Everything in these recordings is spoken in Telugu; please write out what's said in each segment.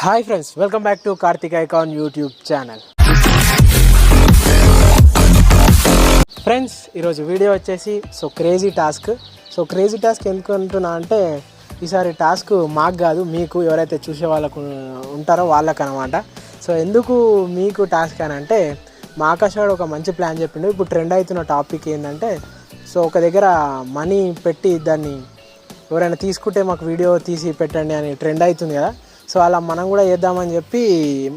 Hi friends welcome back to Karthik icon YouTube channel friends ఈరోజు వీడియో వచ్చేసి so crazy task so crazy task ఎందుకు అంటున్నా అంటే ఈసారి టాస్క్ మాకు కాదు మీకు ఎవరైతే చూసే వాళ్ళకు ఉంటారో వాళ్ళకు అనమాట సో ఎందుకు మీకు టాస్క్ అని అంటే మా ఆకాష్ ఒక మంచి ప్లాన్ చెప్పిండు. ఇప్పుడు ట్రెండ్ అవుతున్న టాపిక్ ఏంటంటే సో ఒక దగ్గర మనీ పెట్టి దాన్ని ఎవరైనా తీసుకుంటే మాకు వీడియో తీసి పెట్టండి అని ట్రెండ్ అవుతుంది కదా. సో అలా మనం కూడా చేద్దామని చెప్పి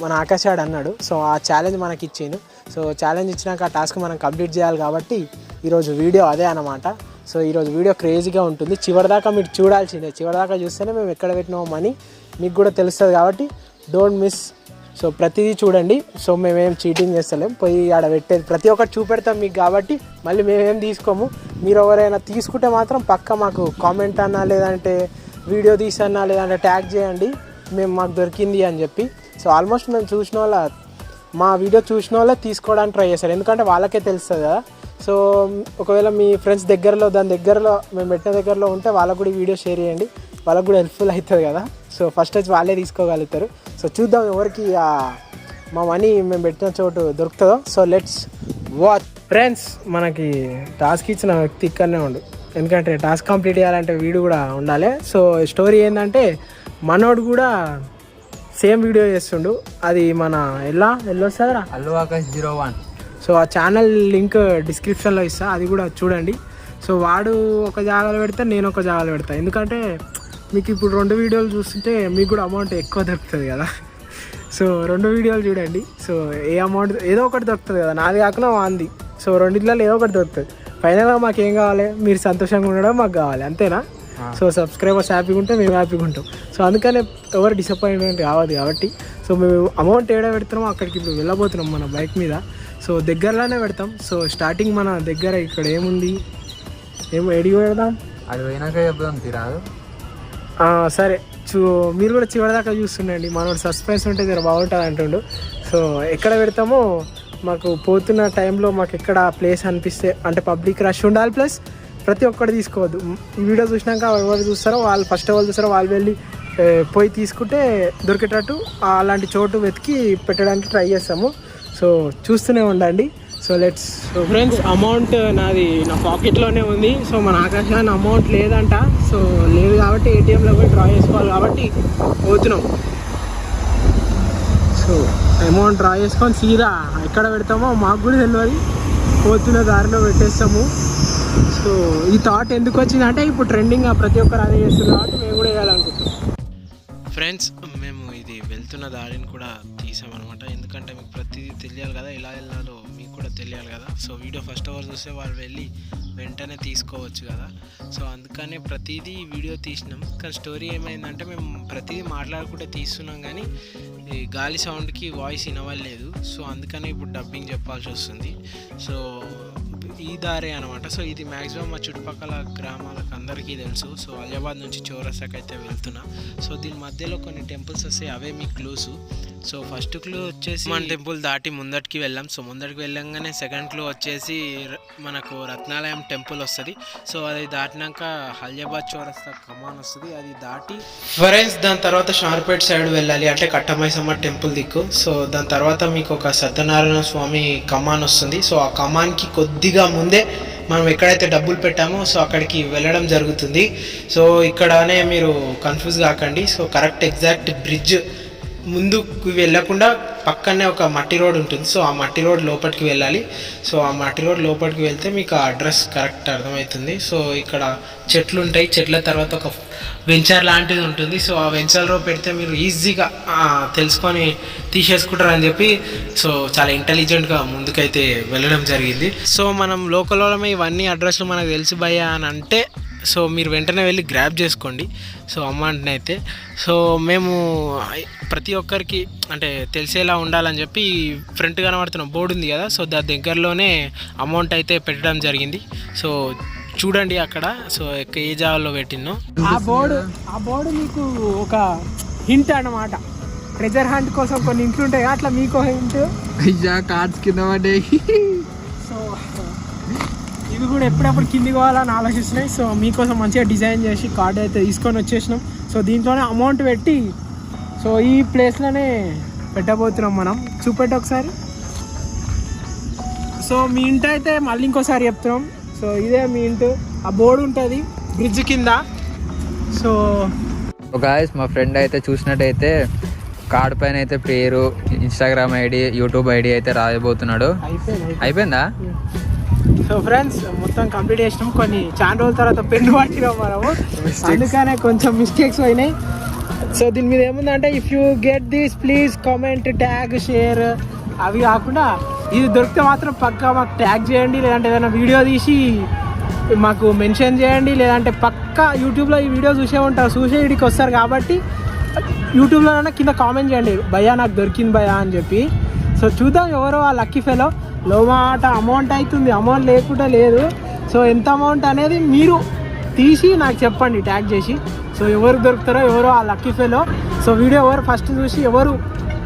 మన ఆకాశాడు అన్నాడు. సో ఆ ఛాలెంజ్ మనకి ఇచ్చిండు. సో ఛాలెంజ్ ఇచ్చినాక ఆ టాస్క్ మనం కంప్లీట్ చేయాలి కాబట్టి ఈరోజు వీడియో అదే అనమాట సో ఈరోజు వీడియో క్రేజీగా ఉంటుంది. చివరిదాకా మీరు చూడాల్సిందే. చివరిదాకా చూస్తేనే మేము ఎక్కడ పెట్టినామో మనీ మీకు కూడా తెలుస్తుంది కాబట్టి డోంట్ మిస్ సో ప్రతిదీ చూడండి. సో మేమేం చీటింగ్ చేస్తలేం. పోయి ఆడ పెట్టేది ప్రతి ఒక్కటి చూపెడతాం మీకు కాబట్టి మళ్ళీ మేమేం తీసుకోము. మీరు ఎవరైనా తీసుకుంటే మాత్రం పక్క మాకు కామెంట్ అన్నా లేదంటే వీడియో తీసన్నా లేదంటే ట్యాగ్ చేయండి. మేము మాకు దొరికింది అని చెప్పి. సో ఆల్మోస్ట్ మేము చూసిన వాళ్ళ మా వీడియో చూసిన వాళ్ళే తీసుకోవడానికి ట్రై చేస్తారు ఎందుకంటే వాళ్ళకే తెలుస్తుంది కదా. సో ఒకవేళ మీ ఫ్రెండ్స్ దగ్గరలో దాని దగ్గరలో మేము పెట్టిన దగ్గరలో ఉంటే వాళ్ళకు కూడా వీడియో షేర్ చేయండి. వాళ్ళకు కూడా హెల్ప్ఫుల్ అవుతుంది కదా. సో ఫస్ట్ వచ్చి వాళ్ళే తీసుకోగలుగుతారు. సో చూద్దాం ఎవరికి మా మనీ మేము పెట్టిన చోటు దొరుకుతుందో. సో లెట్స్ వాచ్ ఫ్రెండ్స్ మనకి టాస్క్ ఇచ్చిన వ్యక్తి ఇక్కడనే ఉండు. ఎందుకంటే టాస్క్ కంప్లీట్ చేయాలంటే వీడు కూడా ఉండాలి. సో స్టోరీ ఏంటంటే మనోడు కూడా సేమ్ వీడియో చేస్తుండు. అది మన ఎలా? ఎల్లో వస్తుందిరా? Allu Akash zero one. So ఆ ఛానల్ లింక్ డిస్క్రిప్షన్లో ఇస్తా. అది కూడా చూడండి. సో వాడు ఒక జాగాలో పెడితే నేను ఒక జాగాలో పెడతా. ఎందుకంటే మీకు ఇప్పుడు రెండు వీడియోలు చూస్తుంటే మీకు కూడా అమౌంట్ ఎక్కువ దొరుకుతుంది కదా. సో రెండు వీడియోలు చూడండి. సో ఏ అమౌంట్ ఏదో ఒకటి దొరుకుతుంది కదా. నాది కాకుండా వాంది. సో రెండిట్లలో ఏదో ఒకటి దొరుకుతుంది. ఫైనల్గా మాకు ఏం కావాలి? మీరు సంతోషంగా ఉండడం మాకు కావాలి. అంతేనా? సో సబ్స్క్రైబర్స్ హ్యాపీగా ఉంటే మేము హ్యాపీగా ఉంటాం. సో అందుకనే ఎవరు డిసప్పాయింట్మెంట్ కావద్దు కాబట్టి సో మేము అమౌంట్ ఏడా పెడుతున్నామో అక్కడికి ఇప్పుడు వెళ్ళబోతున్నాం మన బైక్ మీద. సో దగ్గరలోనే పెడతాం. సో స్టార్టింగ్ మన దగ్గర ఇక్కడ ఏముంది? ఏమో ఎడిగి పెడదాం అది పోయినాక చెప్దాం తిరాదు. సరే. చూ మీరు కూడా చివరిదాకా చూస్తుండండి. మనోడు సస్పెన్స్ ఉంటే జర బాగుంటుంది అంటుండు. సో ఎక్కడ పెడతామో మాకు పోతున్న టైంలో మాకు ఎక్కడ ప్లేస్ అనిపిస్తే అంటే పబ్లిక్ రష్ ఉండాలి ప్లస్ ప్రతి ఒక్కటి తీసుకోవద్దు. ఈ వీడియో చూసినాక ఎవరు చూస్తారో వాళ్ళు ఫస్ట్ ఎవరు చూస్తారో వాళ్ళు వెళ్ళి పోయి తీసుకుంటే దొరికేటట్టు అలాంటి చోటు వెతికి పెట్టడానికి ట్రై చేస్తాము. సో చూస్తూనే ఉండండి. So let's so friends amount నాది నా పాకెట్లోనే ఉంది. సో మన ఆకాశాన్ని అమౌంట్ లేదంట. సో లేదు కాబట్టి ఏటీఎంలో కూడా డ్రా చేసుకోవాలి కాబట్టి పోతున్నాం. సో అమౌంట్ డ్రా చేసుకొని సీదా ఎక్కడ పెడతామో మాకు కూడా తెలియదు పోతున్న దారిలో పెట్టేస్తాము. సో ఈ థాట్ ఎందుకు వచ్చింది అంటే ఇప్పుడు ట్రెండింగ్ ప్రతి ఒక్కరు అదే చేస్తున్నారు కాబట్టి మేము కూడా వేయాలనుకుంటున్నాం ఫ్రెండ్స్ మేము ఇది వెళ్తున్న దారిని కూడా తీసామన్నమాట. ఎందుకంటే మీకు ప్రతిదీ తెలియాలి కదా ఎలా వెళ్ళాలో మీకు కూడా తెలియాలి కదా. సో వీడియో ఫస్ట్ అవర్ చూస్తే వాళ్ళు వెళ్ళి వెంటనే తీసుకోవచ్చు కదా. సో అందుకనే ప్రతిదీ వీడియో తీసినాం. కానీ స్టోరీ ఏమైందంటే మేము ప్రతిదీ మాట్లాడుకుంటే తీస్తున్నాం కానీ ఈ గాలి సౌండ్కి వాయిస్ వినవలేదు సో అందుకనే ఇప్పుడు డబ్బింగ్ చెప్పాల్సి వస్తుంది. సో ఈ దారే అనమాట సో ఇది మ్యాక్సిమం మా చుట్టుపక్కల గ్రామాలకు అందరికీ తెలుసు. సో అలియాబాద్ నుంచి చౌరస్తాకి అయితే వెళ్తున్నా. సో దీని మధ్యలో కొన్ని టెంపుల్స్ వస్తాయి. అవే మీ క్లూస్ సో ఫస్ట్ క్లూ వచ్చేసి మన టెంపుల్ దాటి ముందటికి వెళ్ళాం. సో ముందటికి వెళ్ళంగానే సెకండ్ క్లూ వచ్చేసి మనకు రత్నాలయం టెంపుల్ వస్తుంది. సో అది దాటినాక హల్యాబాద్ చౌరస్తా కమాన్ వస్తుంది. అది దాటి ఫరెన్స్ దాని తర్వాత షార్పేట్ సైడ్ వెళ్ళాలి. అంటే కట్టమైసమ్మ టెంపుల్ దిక్కు. సో దాని తర్వాత మీకు ఒక సత్యనారాయణ స్వామి కమాన్ వస్తుంది. సో ఆ కమాన్కి కొద్దిగా ముందే మనం ఎక్కడైతే డబ్బులు పెట్టామో సో అక్కడికి వెళ్ళడం జరుగుతుంది. సో ఇక్కడనే మీరు కన్ఫ్యూజ్ కాకండి. సో కరెక్ట్ ఎగ్జాక్ట్ బ్రిడ్జ్ ముందుకు వెళ్ళకుండా పక్కనే ఒక మట్టి రోడ్ ఉంటుంది. సో ఆ మట్టి రోడ్ లోపలికి వెళ్ళాలి. సో ఆ మట్టి రోడ్ లోపలికి వెళ్తే మీకు ఆ అడ్రస్ కరెక్ట్ అర్థమవుతుంది. సో ఇక్కడ చెట్లు ఉంటాయి. చెట్ల తర్వాత ఒక వెంచర్ లాంటిది ఉంటుంది. సో ఆ వెంచర్లో పెడితే మీరు ఈజీగా తెలుసుకొని తీసేసుకుంటారు అని చెప్పి సో చాలా ఇంటెలిజెంట్గా ముందుకైతే వెళ్ళడం జరిగింది. సో మనం లోకల్ వాళ్ళమే ఇవన్నీ అడ్రస్లు మనకు తెలిసి భయ్యా అని అంటే సో మీరు వెంటనే వెళ్ళి గ్రాప్ చేసుకోండి. సో అమౌంట్ని అయితే. సో మేము ప్రతి ఒక్కరికి అంటే తెలిసేలా ఉండాలని చెప్పి ఫ్రంట్ కనబడుతున్న బోర్డు ఉంది కదా సో దాని దగ్గరలోనే అమౌంట్ అయితే పెట్టడం జరిగింది. సో చూడండి అక్కడ సో ఎక్క- ఏ జాగాలో పెట్టినో ఆ బోర్డు ఆ బోర్డు మీకు ఒక హింట్ అన్నమాట. ట్రెజర్ హంట్ కోసం కొన్ని ఇంట్లు ఉంటాయి కదా, అట్లా మీకు హింట్ అయ్యా కార్డ్స్ కింద పడ్డాయి. ఇవి కూడా ఎప్పుడప్పుడు కిందికి పోవాలని ఆలోచిస్తున్నాయి. సో మీకోసం మంచిగా డిజైన్ చేసి కార్డ్ అయితే తీసుకొని వచ్చేసినాం. సో దీంట్లోనే అమౌంట్ పెట్టి సో ఈ ప్లేస్లోనే పెట్టబోతున్నాం మనం. చూపెట్టు ఒకసారి. సో మీ ఇంటి అయితే మళ్ళీ ఇంకోసారి చెప్తున్నాం. సో ఇదే మీ ఇంటి. ఆ బోర్డు ఉంటుంది బ్రిడ్జ్ కింద. సో గాయస్ మా ఫ్రెండ్ అయితే చూసినట్టయితే కార్డ్ పైన అయితే పేరు ఇన్స్టాగ్రామ్ ఐడి యూట్యూబ్ ఐడి అయితే రాయబోతున్నాడు. అయిపోయింది అయిపోయిందా. సో ఫ్రెండ్స్ మొత్తం కంప్లీట్ చేసినాం. కొన్ని చాలా రోజుల తర్వాత పెన్ను పట్టినాం మనము. అందుకనే కొంచెం మిస్టేక్స్ అయినాయి సో దీని మీద ఏముందంటే if you get this please comment tag share అవి కాకుండా ఇది దొరికితే మాత్రం పక్కా మాకు ట్యాగ్ చేయండి లేదంటే ఏదైనా వీడియో తీసి మాకు మెన్షన్ చేయండి లేదంటే పక్కా యూట్యూబ్లో ఈ వీడియో చూసే ఉంటారు. చూసే వీడికి వస్తారు కాబట్టి యూట్యూబ్లోనైనా కింద కామెంట్ చేయండి. భయ్యా నాకు దొరికింది భయ్యా అని చెప్పి. సో చూద్దాం ఎవరో ఆ లక్కీ ఫెలో లోమాట అమౌంట్ అవుతుంది అమౌంట్ లేకుండా లేదు. సో ఎంత అమౌంట్ అనేది మీరు తీసి నాకు చెప్పండి ట్యాగ్ చేసి. సో ఎవరు దొరుకుతారో ఎవరో ఆ లక్కీ ఫెలో సో వీడియో ఎవరు ఫస్ట్ చూసి ఎవరు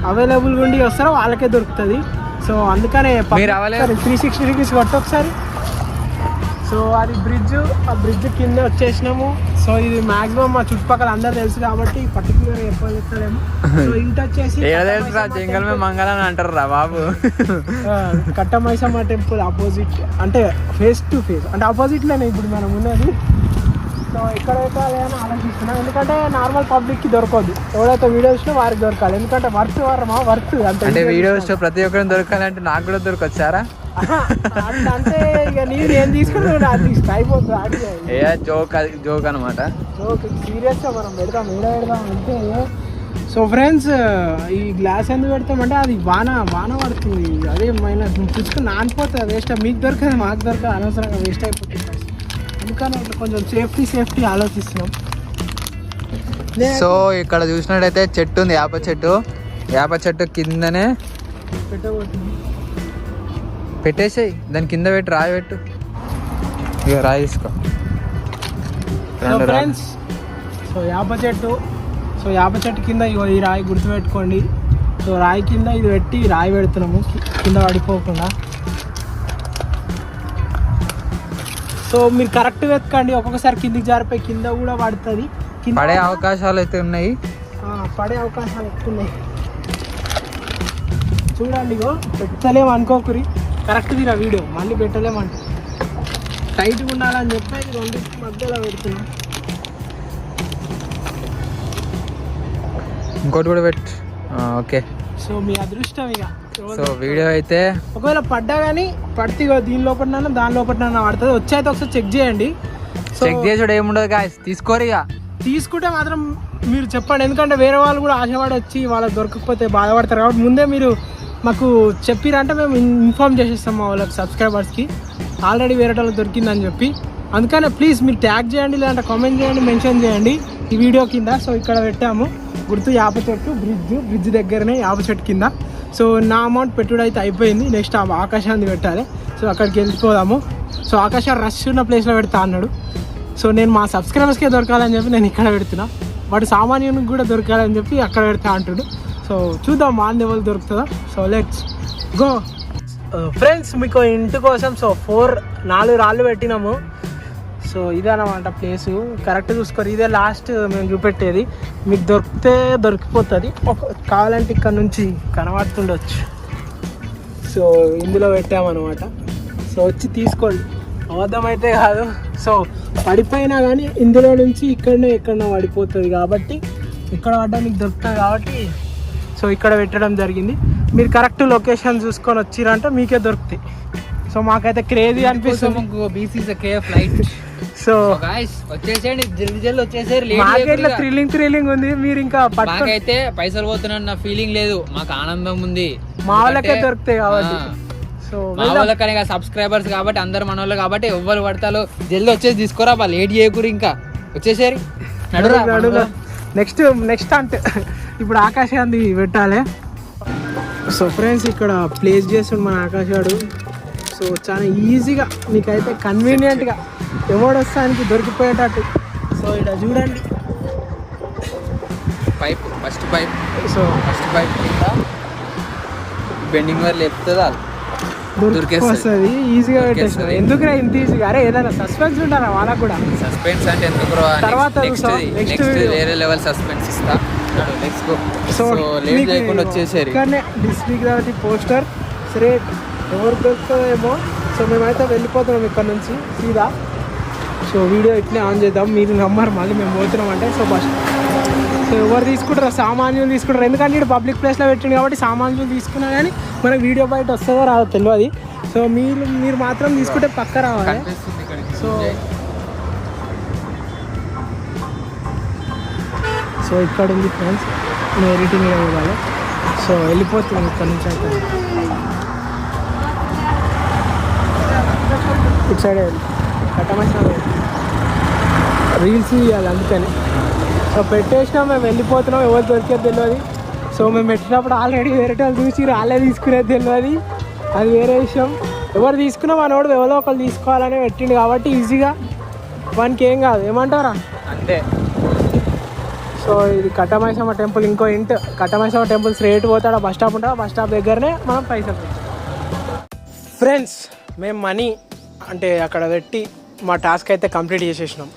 అవైలబుల్గా ఉండి వస్తారో వాళ్ళకే దొరుకుతుంది. సో అందుకనే త్రీ సిక్స్టీ రూపీస్ కొట్టు ఒకసారి. సో అది బ్రిడ్జ్ ఆ బ్రిడ్జ్ కింద వచ్చేసినాము. సో ఇది మాక్సిమం మా చుట్టుపక్కల అందరు తెలుసు కాబట్టి పర్టికులర్ ఎప్పుడు చెప్తాడేమో సో ఇంటి వచ్చేసి జంగల్ మంగళ అని అంటారు రా బాబు. కట్టమైసమ్మ టెంపుల్ ఆపోజిట్ అంటే ఫేస్ టు ఫేస్ అంటే ఆపోజిట్లోనే ఇప్పుడు మనం ఉన్నది. సో ఎక్కడ పెట్టాలి అని ఆలోచిస్తున్నాం. ఎందుకంటే నార్మల్ పబ్లిక్కి దొరకదు. ఎవరైతే వీడియో చూసినా వారికి దొరకాలి. ఎందుకంటే వర్త్ వారమా వర్త్ అంటే వీడియోస్ ప్రతి ఒక్కరిని దొరకాలంటే నాకు కూడా దొరకొచ్చారా అంటే ఇక నేను తీసుకుని నాకు ఇష్టం అయిపోతుంది ఆడి ఏ జోక్ జోక్ అనమాట సీరియస్గా మనం పెడదాం ఏడ పెడదాం అంటే సో ఫ్రెండ్స్ ఈ గ్లాస్ ఎందుకు పెడతామంటే అది వాన వాన పడుతుంది. అదే మైనస్ పుచ్చుకుని నానిపోతుంది వేస్ట్ మీకు దొరకదు మాకు దొరకదు అనవసరంగా వేస్ట్ అయిపోతుంది. అందుకని కొంచెం సేఫ్టీ సేఫ్టీ ఆలోచిస్తున్నాం. సో ఇక్కడ చూసినట్టయితే చెట్టు ఉంది వేప చెట్టు. వేప చెట్టు కిందనే పెట్టేసేయి దాని కింద పెట్టి రాయి పెట్టు. ఇక రాయి తీసుకో. సో. ఫ్రెండ్స్ యాప చెట్టు సో యాప చెట్టు కింద ఇగో ఈ రాయి గుర్తుపెట్టుకోండి. సో రాయి కింద ఇది పెట్టి రాయి పెడుతున్నాము కింద పడిపోకుండా. సో మీరు కరెక్ట్ వెతకండి ఒక్కొక్కసారి కిందికి జారిపోయి కింద కూడా పడుతుంది. కింద పడే అవకాశాలు అయితే ఉన్నాయి. పడే అవకాశాలు ఎక్కువ ఉన్నాయి. చూడండి ఇగో పెట్టలేము అనుకోకురి. కరెక్ట్ తీరా వీడియో? మళ్ళీ పెట్టలేమంట టైట్గా ఉండాలని చెప్పి రెండు మధ్యలో పెడుతున్నాం. ఇంకోటి కూడా పెట్టు. ఓకే. సో మీ అదృష్టం ఇక సో వీడియో అయితే ఒకవేళ పడ్డా కానీ పడితే దీని లోపల దాని లోపల పడుతుంది. వచ్చాయితే ఒకసారి చెక్ చేయండి. చెక్ చేసుడు ఏముండదు గాయస్ తీసుకోరు ఇక. తీసుకుంటే మాత్రం మీరు చెప్పండి. ఎందుకంటే వేరే వాళ్ళు కూడా ఆశపడి వచ్చి వాళ్ళకి దొరకకపోతే బాధపడతారు. కాబట్టి ముందే మీరు మాకు చెప్పిరంటే మేము ఇన్ఫామ్ చేసేస్తాం మా వాళ్ళకి సబ్స్క్రైబర్స్కి ఆల్రెడీ వేరే వాళ్ళకి దొరికిందని చెప్పి. అందుకనే ప్లీజ్ మీరు ట్యాగ్ చేయండి లేదంటే కామెంట్ చేయండి మెన్షన్ చేయండి ఈ వీడియో కింద. సో ఇక్కడ పెట్టాము. గుర్తు యాప చెట్టు బ్రిడ్జ్ బ్రిడ్జ్ దగ్గరనే యాప చెట్టు కింద. సో నా అమౌంట్ పెట్టుడు అయితే అయిపోయింది. నెక్స్ట్ ఆ ఆకాశాన్ని పెట్టాలి. సో అక్కడికి వెళ్ళిపోదాము. సో ఆకాశ రష్ ఉన్న ప్లేస్లో పెడతా అన్నాడు. సో నేను మా సబ్స్క్రైబర్స్కే దొరకాలని చెప్పి నేను ఇక్కడ పెడుతున్నా. వాటి సామాన్యునికి కూడా దొరకాలని చెప్పి అక్కడ పెడతా అంటుడు. సో చూద్దాం మా లెవెల్ దొరుకుతుందా? సో లెట్స్ గో ఫ్రెండ్స్ మీకు ఇంటి కోసం సో ఫోర్ నాలుగు రాళ్ళు పెట్టినాము. సో ఇదే అన్నమాట ప్లేసు కరెక్ట్ చూసుకోరు. ఇదే లాస్ట్ మేము చూపెట్టేది. మీకు దొరికితే దొరికిపోతుంది. ఒక కావాలంటే ఇక్కడ నుంచి కనబడుతుండొచ్చు. సో ఇందులో పెట్టామన్నమాట. సో వచ్చి తీసుకోండి. అయితే కాదు. సో పడిపోయినా కానీ ఇందులో నుంచి ఇక్కడనే ఎక్కడో పడిపోతుంది కాబట్టి ఇక్కడ పడ్డా మీకు దొరుకుతుంది కాబట్టి సో ఇక్కడ పెట్టడం జరిగింది. మీరు కరెక్ట్ లొకేషన్ చూసుకొని వచ్చిరంటే మీకే దొరుకుతాయి. సో మాకైతే క్రేజీ అనిపిస్తుంది. బీసీస్ ఫ్లైట్ సో వచ్చేసేయండి. జల్ది జల్ది వచ్చేసేయండి మార్కెట్లో థ్రిల్లింగ్ థ్రిల్లింగ్ ఉంది. మీరు ఇంకా మాకైతే పైసలు పోతున్నా ఫీలింగ్ లేదు. మాకు ఆనందం ఉంది. మా వాళ్ళకే దొరుకుతాయి కాబట్టి. సో మా వాళ్ళకనే సబ్స్క్రైబర్స్ కాబట్టి అందరు మన వాళ్ళు కాబట్టి ఎవ్వరు పడతాలో జల్ది వచ్చేసి తీసుకురా వాళ్ళు లేట్ చేయకూరు ఇంకా. వచ్చేసేరి నడురా నెక్స్ట్ నెక్స్ట్ అంటే ఇప్పుడు ఆకాశాన్ని పెట్టాలి. సో ఫ్రెండ్స్ ఇక్కడ ప్లేస్ చేస్తుండు మన ఆకాశాడు సో చాలా ఈజీగా మీకైతే కన్వీనియంట్గా ఎవడు వస్తానికి దొరికిపోయేటట్టు. సో ఇక్కడ చూడండి. Pipe first pipe. So first pipe కింద బెండింగ్ వర్ లేపుతుంది దొరికేస్తది. ఈజీగా పెట్టేస్తుంది. ఎందుకురా ఇంత ఈజీగా? అరే ఏదైనా సస్పెన్స్ ఉంటారా వాళ్ళకు కూడా? సస్పెన్స్ అంటే ఎందుకు తర్వాత నెక్స్ట్. వేరే లెవెల్ సస్పెన్స్ ఇస్తా. సో సో లేట్ చేయకుండా వచ్చేసారు. ఇక్కడనే డిస్ట్రిక్ట్ కాబట్టి పోస్టర్ సరే ఎవరు దొరుకుతుందేమో సో మేమైతే వెళ్ళిపోతున్నాం ఇక్కడ నుంచి సీదా. సో వీడియో ఇట్లే ఆన్ చేద్దాం. మీరు నమ్మరు మళ్ళీ మేము పోతున్నాం అంటే సో బస్ సో ఎవరు తీసుకుంటారు సామాన్యులు తీసుకుంటారు ఎందుకంటే ఇక్కడ పబ్లిక్ ప్లేస్లో పెట్టింది కాబట్టి సామాన్యులు తీసుకున్నా కానీ మనకు వీడియో బయట వస్తుందో రాదో తెలియదు సో మీరు మీరు మాత్రం తీసుకుంటే పక్క రావాలి. సో సో ఇక్కడ ఉంది ఫ్రెండ్స్ నేరిటీ మీద ఇవ్వాలి సో వెళ్ళిపోతుంది ఇక్కడ నుంచి అయితే. ఇటు సైడ్ కట్టమచ్చిన రీల్స్ ఇవ్వాలి అందుకని. సో పెట్టేసినాం మేము వెళ్ళిపోతున్నాం ఎవరు దొరికేది తెలియదు సో మేము పెట్టినప్పుడు ఆల్రెడీ వేరే వాళ్ళు చూసి రాలే తీసుకునేది తెలియదు అది వేరే విషయం. ఎవరు తీసుకున్నా మనోడు ఎవరో ఒకరు తీసుకోవాలని పెట్టిండు కాబట్టి ఈజీగా. వానికి ఏం కాదు. ఏమంటారా? అంతే. సో ఇది కట్టమైసమ్మ టెంపుల్ ఇంకో ఇంట్ కట్టమైసమ్మ టెంపుల్ స్ట్రేట్ పోతాడు బస్ స్టాప్ ఉంటుంది? బస్ స్టాప్ దగ్గరనే మనం పైసలు ఫ్రెండ్స్ మేము మనీ అంటే అక్కడ పెట్టి మా టాస్క్ అయితే కంప్లీట్ చేసేసినాం.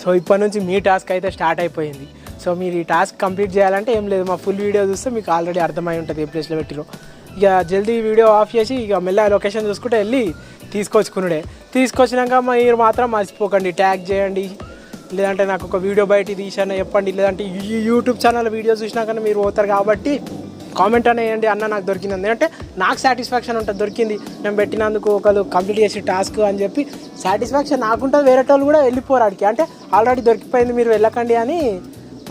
సో ఇప్పటి నుంచి మీ టాస్క్ అయితే స్టార్ట్ అయిపోయింది. సో మీరు ఈ టాస్క్ కంప్లీట్ చేయాలంటే ఏం లేదు మా ఫుల్ వీడియో చూస్తే మీకు ఆల్రెడీ అర్థమై ఉంటుంది ఏ ప్లేస్లో పెట్టిరో. ఇక జల్దీ వీడియో ఆఫ్ చేసి ఇక మెల్ల లొకేషన్ చూసుకుంటే వెళ్ళి తీసుకొచ్చుకునుడే. తీసుకొచ్చినాక మీరు మాత్రం మర్చిపోకండి ట్యాగ్ చేయండి. లేదంటే నాకు ఒక వీడియో బయట తీసాను చెప్పండి. లేదంటే యూట్యూబ్ ఛానల్ వీడియో చూసినాకనే మీరు పోతారు కాబట్టి కామెంట్ అనేయండి అన్న నాకు దొరికింది. ఎందుకంటే నాకు సాటిస్ఫాక్షన్ ఉంటుంది దొరికింది. నేను పెట్టినందుకు ఒకళ్ళు కంప్లీట్ చేసి టాస్క్ అని చెప్పి సాటిస్ఫాక్షన్ నాకుంటుంది వేరే వాళ్ళు కూడా వెళ్ళిపోరు ఆడికి. అంటే ఆల్రెడీ దొరికిపోయింది మీరు వెళ్ళకండి అని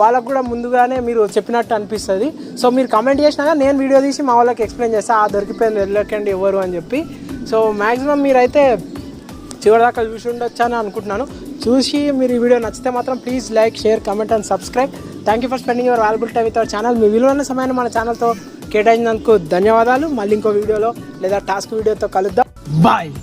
వాళ్ళకు కూడా ముందుగానే మీరు చెప్పినట్టు అనిపిస్తుంది. సో మీరు కమెంట్ చేసినాక నేను వీడియో తీసి మా వాళ్ళకి ఎక్స్ప్లెయిన్ చేస్తాను ఆ దొరికిపోయింది వెళ్ళకండి ఎవరు అని చెప్పి. సో మ్యాక్సిమం మీరైతే చివరిదాకా చూసి ఉండొచ్చు అని అనుకుంటున్నాను. చూసి మీరు ఈ వీడియో నచ్చితే మాత్రం please like share comment and subscribe thank you for spending your valuable time with our channel మీ విలువైన సమయాన్ని మన ఛానల్తో కేటాయించినందుకు ధన్యవాదాలు. మళ్ళీ ఇంకో వీడియోలో లేదా టాస్క్ వీడియోతో కలుద్దాం. బాయ్